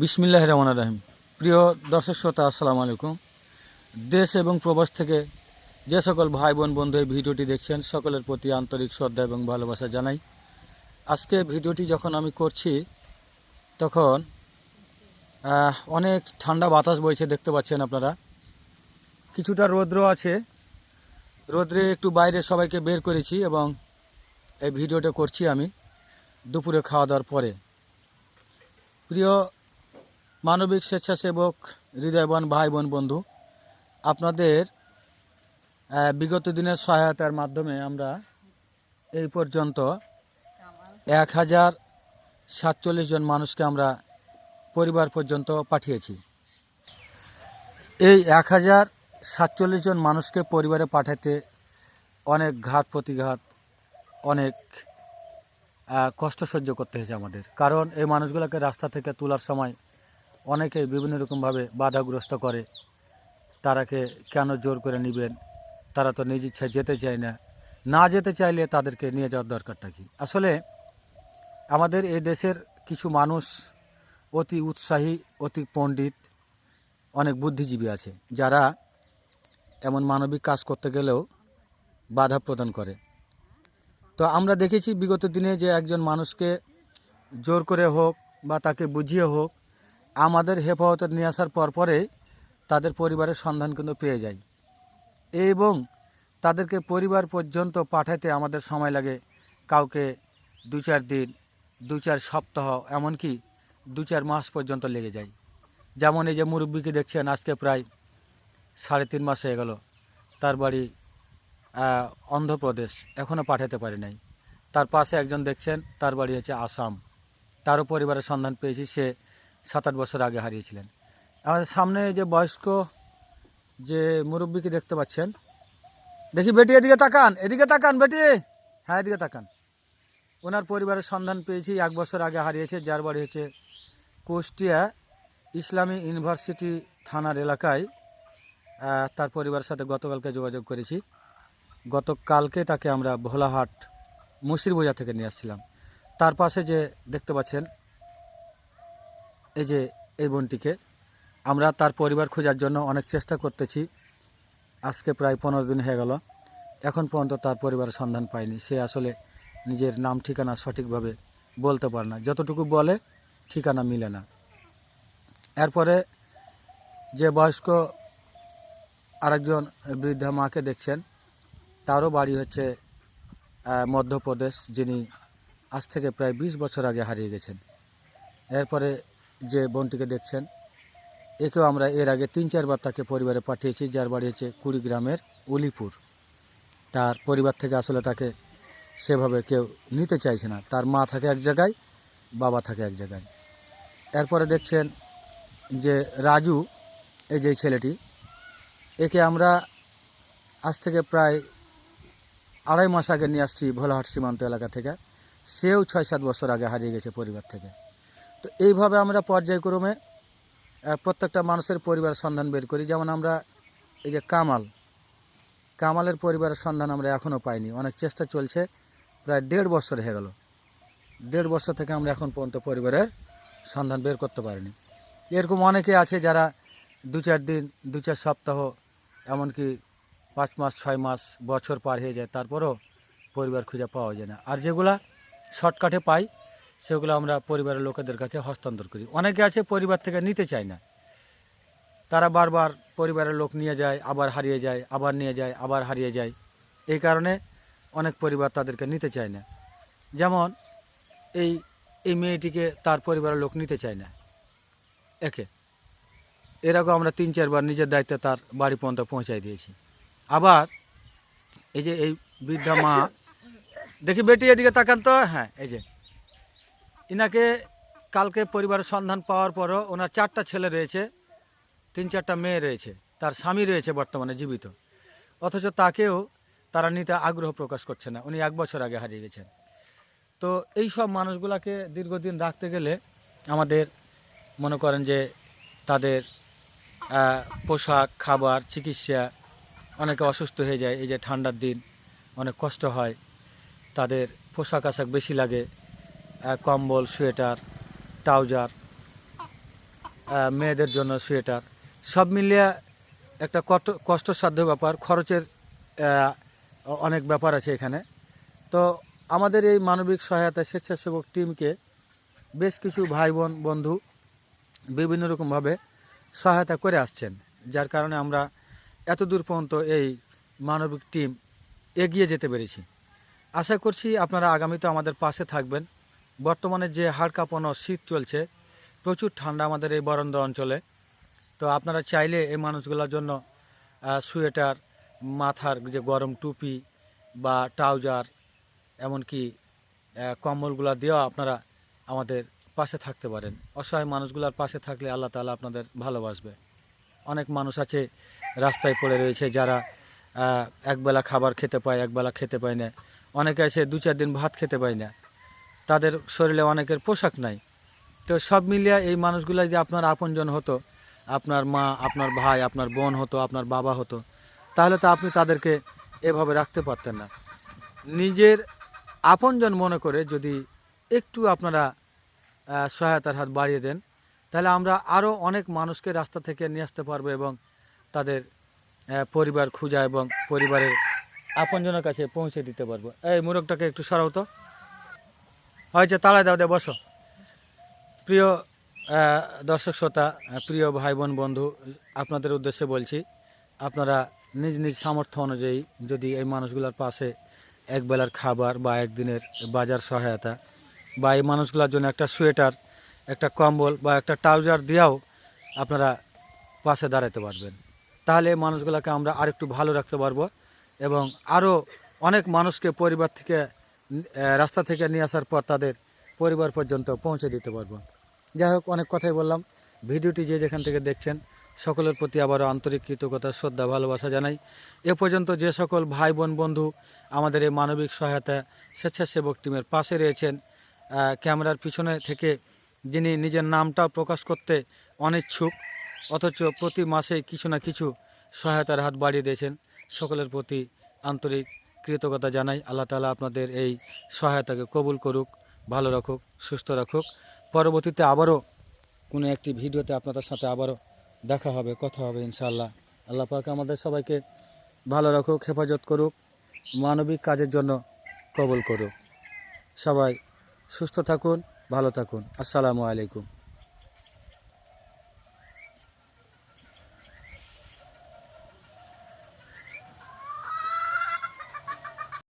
বিসমিল্লাহ রহমান রাহিম। প্রিয় দর্শক শ্রোতা, আসসালামু আলাইকুম। দেশ এবং প্রবাস থেকে যে সকল ভাই বোন বন্ধু এই ভিডিওটি দেখছেন, সকলের প্রতি আন্তরিক শ্রদ্ধা এবং ভালোবাসা জানাই। আজকে ভিডিওটি যখন আমি করছি, তখন অনেক ঠান্ডা বাতাস বইছে, দেখতে পাচ্ছেন আপনারা। কিছুটা রৌদ্র আছে। রৌদ্রে একটু বাইরে সবাইকে বের করেছি এবং এই ভিডিওটা করছি আমি দুপুরে খাওয়া দাওয়ার পরে। প্রিয় মানবিক স্বেচ্ছাসেবক হৃদয়বান ভাই বোন বন্ধু, আপনাদের বিগত দিনের সহায়তার মাধ্যমে আমরা এই পর্যন্ত এক হাজার সাতচল্লিশ জন মানুষকে আমরা পরিবার পর্যন্ত পাঠিয়েছি। এই এক হাজার সাতচল্লিশ জন মানুষকে পরিবারে পাঠাতে অনেক ঘাত প্রতিঘাত, অনেক কষ্ট সহ্য করতে হয়েছে আমাদের। কারণ এই মানুষগুলোকে রাস্তা থেকে তোলার সময় অনেকে বিভিন্ন রকমভাবে বাধাগ্রস্ত করে। তারাকে কেন জোর করে নেবেন? তারা তো নিজ ইচ্ছায় যেতে চায় না। না যেতে চাইলে তাদেরকে নিয়ে যাওয়ার দরকারটা কি? আসলে আমাদের এই দেশের কিছু মানুষ অতি উৎসাহী, অতি পণ্ডিত, অনেক বুদ্ধিজীবী আছে, যারা এমন মানবিক কাজ করতে গেলেও বাধা প্রদান করে। তো আমরা দেখেছি বিগত দিনে যে একজন মানুষকে জোর করে হোক বা তাকে বুঝিয়ে হোক আমাদের হেফাজতে নিয়ে আসার পর পরে তাদের পরিবারের সন্ধান কিন্তু পেয়ে যায়। এবং তাদেরকে পরিবার পর্যন্ত পাঠাতে আমাদের সময় লাগে কাউকে দু চার দিন দু চার সপ্তাহ, এমনকি দু চার মাস পর্যন্ত লেগে যায়। যেমন এই যে মুরব্বীকে দেখছেন, আজকে প্রায় সাড়ে তিন মাস হয়ে গেল। তার বাড়ি অন্ধ্রপ্রদেশ এখনও পাঠাতে পারি নাই। তার পাশে একজন দেখছেন, তার বাড়ি হচ্ছে আসাম। তারও পরিবারের সন্ধান পেয়েছি। সে সাত আট বছর আগে হারিয়েছিলেন। আমাদের সামনে যে বয়স্ক যে মুরব্বীকে দেখতে পাচ্ছেন, দেখি বেটি এদিকে তাকান এদিকে তাকান বেটি। হ্যাঁ এদিকে তাকান। ওনার পরিবারের সন্ধান পেয়েছি, এক বছর আগে হারিয়েছে, যার বাড়ি হচ্ছে কুষ্টিয়া ইসলামী ইউনিভার্সিটি থানার এলাকায়। তার পরিবারের সাথে গতকালকে যোগাযোগ করেছি। গতকালকে তাকে আমরা ভোলাহাট মুসিরবোজা থেকে নিয়ে আসছিলাম। তার পাশে যে দেখতে পাচ্ছেন এই যে এই বোনটিকে, আমরা তার পরিবার খোঁজার জন্য অনেক চেষ্টা করতেছি। আজকে প্রায় পনেরো দিন হয়ে গেল। এখন পর্যন্ত তার পরিবারের সন্ধান পায়নি সে আসলে নিজের নাম, ঠিকানা সঠিকভাবে বলতে পারে না। যতটুকু বলে, ঠিকানা মিলে না। এরপরে যে বয়স্ক আরেকজন বৃদ্ধা মাকে দেখছেন, তারও বাড়ি হচ্ছে মধ্যপ্রদেশ, যিনি আজ থেকে প্রায় বিশ বছর আগে হারিয়ে গেছেন। এরপরে যে বোনটিকে দেখছেন, একেও আমরা এর আগে তিন চারবার তাকে পরিবারে পাঠিয়েছি, যার বাড়ি হচ্ছে কুড়িগ্রামের উলিপুর। তার পরিবার থেকে আসলে তাকে সেভাবে কেউ নিতে চাইছে না। তার মা থাকে এক জায়গায়, বাবা থাকে এক জায়গায়। এরপরে দেখছেন যে রাজু, এই যে ছেলেটি, একে আমরা আজ থেকে প্রায় আড়াই মাস আগে নিয়ে আসছি ভোলাহাট সীমান্ত এলাকা থেকে। সেও ছয় সাত বছর আগে হারিয়ে গেছে পরিবার থেকে। তো এইভাবে আমরা পর্যায়ক্রমে প্রত্যেকটা মানুষের পরিবারের সন্ধান বের করি। যেমন আমরা এই যে কামাল, কামালের পরিবারের সন্ধান আমরা এখনও পাইনি। অনেক চেষ্টা চলছে, প্রায় দেড় বছর হয়ে গেল। দেড় বছর থেকে আমরা এখন পর্যন্ত পরিবারের সন্ধান বের করতে পারিনি। এরকম অনেকে আছে যারা দু চার দিন, দু চার সপ্তাহ, এমনকি পাঁচ মাস, ছয় মাস, বছর পার হয়ে যায়, তারপরও পরিবার খুঁজে পাওয়া যায় না। আর যেগুলা শর্টকাটে পাই সেগুলো আমরা পরিবারের লোকেদের কাছে হস্তান্তর করি। অনেকে আছে পরিবার থেকে নিতে চায় না। তারা বারবার পরিবারের লোক নিয়ে যায়, আবার হারিয়ে যায়, আবার নিয়ে যায়, আবার হারিয়ে যায়। এই কারণে অনেক পরিবার তাদেরকে নিতে চায় না। যেমন এই এই মেয়েটিকে তার পরিবারের লোক নিতে চায় না। একে। এর আগে আমরা তিন, চারবার নিজের দায়িত্বে তার বাড়ি পর্যন্ত পৌঁছাই দিয়েছি। আবার এই যে এই বৃদ্ধা মা, দেখি বেটি এদিকে তাকান তো। হ্যাঁ এই যে। ইনাকে কালকে পরিবারের সন্ধান পাওয়ার পরও ওনার চারটা ছেলে রয়েছে, তিন চারটা মেয়ে রয়েছে, তার স্বামী রয়েছে বর্তমানে জীবিত। অথচ তাকেও তারা নিতে আগ্রহ প্রকাশ করছে না, উনি এক বছর আগে হারিয়ে গেছেন। তো এই সব মানুষগুলাকে দীর্ঘদিন রাখতে গেলে আমাদের মনে করেন যে তাদের পোশাক, খাবার, চিকিৎসা অনেকে অসুস্থ হয়ে যায়, এই যে ঠান্ডার দিন অনেক কষ্ট হয়, তাদের পোশাক আশাক বেশি লাগে কম্বল, সোয়েটার, ট্রাউজার মেয়েদের জন্য সোয়েটার। সব মিলিয়ে একটা কষ্ট, কষ্টসাধ্য ব্যাপার, খরচের অনেক ব্যাপার আছে এখানে। তো আমাদের এই মানবিক সহায়তা স্বেচ্ছাসেবক টিমকে বেশ কিছু ভাই বোন বন্ধু বিভিন্ন রকমভাবে সহায়তা করে আসছেন, যার কারণে আমরা এত দূর পর্যন্ত এই মানবিক টিম এগিয়ে যেতে পেরেছি। আশা করছি আপনারা আগামীতে আমাদের পাশে থাকবেন। বর্তমানে যে হাড় কাঁপানো শীত চলছে, প্রচুর ঠান্ডা আমাদের এই বরন্দ অঞ্চলে। তো আপনারা চাইলে এই মানুষগুলোর জন্য সোয়েটার, মাথার যে গরম টুপি বা ট্রাউজার, এমনকি কম্বলগুলো দিয়েও আপনারা আমাদের পাশে থাকতে পারেন। অসহায় মানুষগুলোর পাশে থাকলে আল্লাহ তাআলা আপনাদের ভালোবাসবে। অনেক মানুষ আছে রাস্তায় পড়ে রয়েছে যারা একবেলা খাবার খেতে পায়, একবেলা খেতে পায় না। অনেকে আছে দু চার দিন ভাত খেতে পায় না। তাদের শরীরে অনেকের পোশাক নাই। তো সব মিলিয়ে এই মানুষগুলো যে আপনার আপনজন হতো, আপনার মা, আপনার ভাই, আপনার বোন হতো, আপনার বাবা হতো, তাহলে তো আপনি তাদেরকে এভাবে রাখতে পারতেন না। নিজের আপনজন মনে করে যদি একটু আপনারা সহায়তার হাত বাড়িয়ে দেন, তাহলে আমরা আরও অনেক মানুষকে রাস্তা থেকে নিয়ে আসতে পারব এবং তাদের পরিবার খুঁজা এবং পরিবারের আপনজনের কাছে পৌঁছে দিতে পারব। এই মুরগটাকে একটু সরাও তো। হয়েছে তালা দাও দে, বসো। প্রিয় দর্শক শ্রোতা প্রিয় ভাই বোন বন্ধু, আপনাদের উদ্দেশ্যে বলছি, আপনারা নিজ নিজ সামর্থ্য অনুযায়ী যদি এই মানুষগুলোর পাশে একবেলার খাবার বা একদিনের বাজার সহায়তা বা এই মানুষগুলোর জন্য একটা সোয়েটার, একটা কম্বল বা একটা ট্রাউজার দিয়েও আপনারা পাশে দাঁড়াতে পারবেন। তাহলে এই মানুষগুলোকে আমরা আরেকটু ভালো রাখতে পারব এবং আরও অনেক মানুষকে পরিবার থেকে রাস্তা থেকে নিয়ে আসার পর তাদের পরিবার পর্যন্ত পৌঁছে দিতে পারব। যাই হোক, অনেক কথাই বললাম। ভিডিওটি যে যেখান থেকে দেখছেন, সকলের প্রতি আবারও আন্তরিক কৃতজ্ঞতা, শ্রদ্ধা, ভালোবাসা জানাই। এ পর্যন্ত যে সকল ভাই, বোন, বন্ধু আমাদের এই মানবিক সহায়তা স্বেচ্ছাসেবক টিমের পাশে রয়েছেন ক্যামেরার পিছনে থেকে যিনি নিজের নামটা প্রকাশ করতে অনিচ্ছুক, অথচ প্রতি মাসে কিছু না কিছু সহায়তার হাত বাড়িয়ে দিয়েছেন, সকলের প্রতি আন্তরিক কৃতজ্ঞতা জানাই। আল্লাহ তালা আপনাদের এই সহায়তাকে কবুল করুক, ভালো রাখুক, সুস্থ রাখুক। পরবর্তীতে আবারও কোনো একটি ভিডিওতে আপনাদের সাথে আবারও দেখা হবে, কথা হবে ইনশাআল্লাহ। আল্লাহ পাক আমাদের সবাইকে ভালো রাখুক, হেফাজত করুক, মানবিক কাজের জন্য কবুল করুক। সবাই সুস্থ থাকুন, ভালো থাকুন। আসসালামু আলাইকুম।